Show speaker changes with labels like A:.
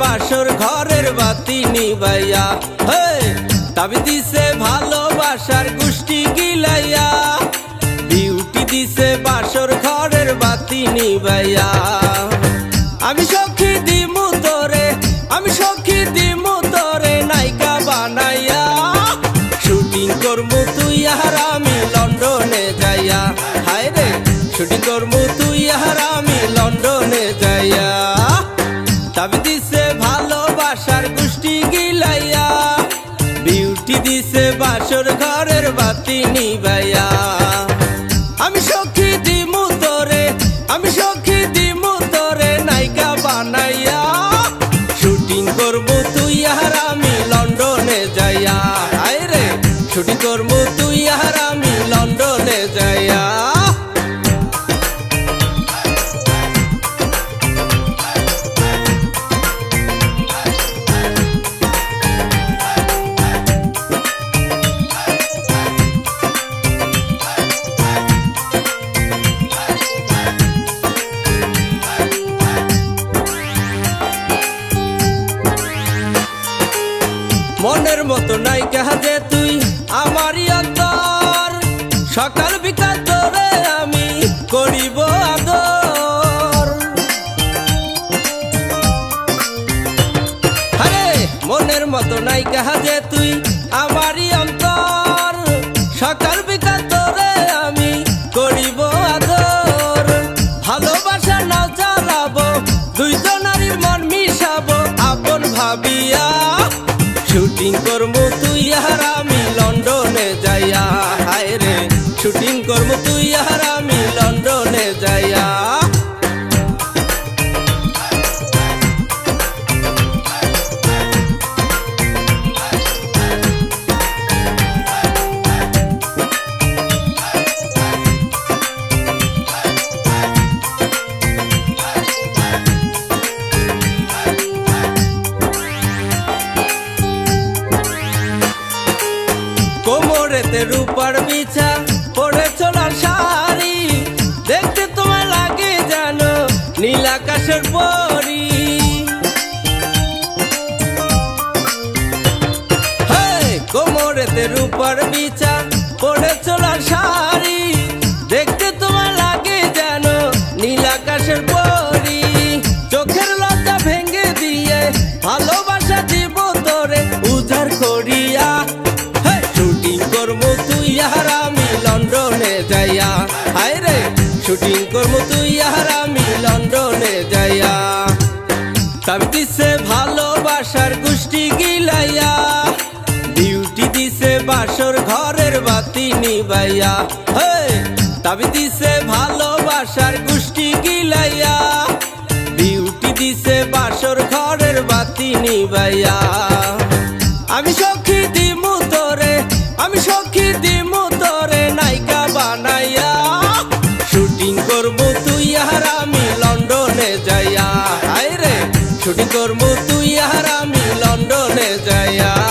A: বাসর ঘরের বাতি নিবাইয়া তবে দিছে ভালোবাসার গোষ্ঠী গিলাইয়া। বিউটি দিছে বাসর ঘরের বাতি নিবাইয়া। আমি সখী দিমু তোরে, আমি সখী দিমু তোরে নায়িকা বানাইয়া। শুটিং করমু তুই আর আমি লন্ডনে যাইয়া। হায় রে, শুটিং করমু তুই আর আমি লন্ডনে যাইয়া। তবে দিছে বিউটি দিছে বাসর ঘরের বাতি নিবাইয়া। আমি সখী দি তোরে, আমি সখী দি তোরে নায়িকা বানাইয়া। শুটিং করব তুই আর আমি লন্ডনে যাইয়া। আয় রে শুটিং করব মতো নায়িকা যে তুই, আমারই অন্তর। সকাল বিকাল তোরে আমি করিব আদর। আরে, মনের মতো নায়িকা যে তুই, আমারই অন্তর। সকাল বিকাল তোরে আমি করিব আদর। ভালোবাসা নাও চালাবো মন মিশাবো, আপন ভাবিয়া শুটিং করব তুই আর আমি লন্ডনে যাইয়া। হায় রে শুটিং করব তুই আর কোমরেতে রূপার বিছা শাড়ি দেখতে তোমার লাগে জানো নীল আকাশের পরি। কোমরেতে রূপার বিছা পড়ে চলার শাড়ি দেখতে তোমার লাগে জানো নীল আকাশের যাইয়া। তবে দিছে ভালোবাসার গোষ্ঠী গিলাইয়া। ডিউটি দিছে বাসর ঘরের বাতি নিবাইয়া। তবে দিছে ভালোবাসার গোষ্ঠী গিলাইয়া। ডিউটি দিছে বাসর ঘরের বাতি নিবাইয়া। আমি শুটিং করব তুই আর আমি লন্ডনে যাইয়া।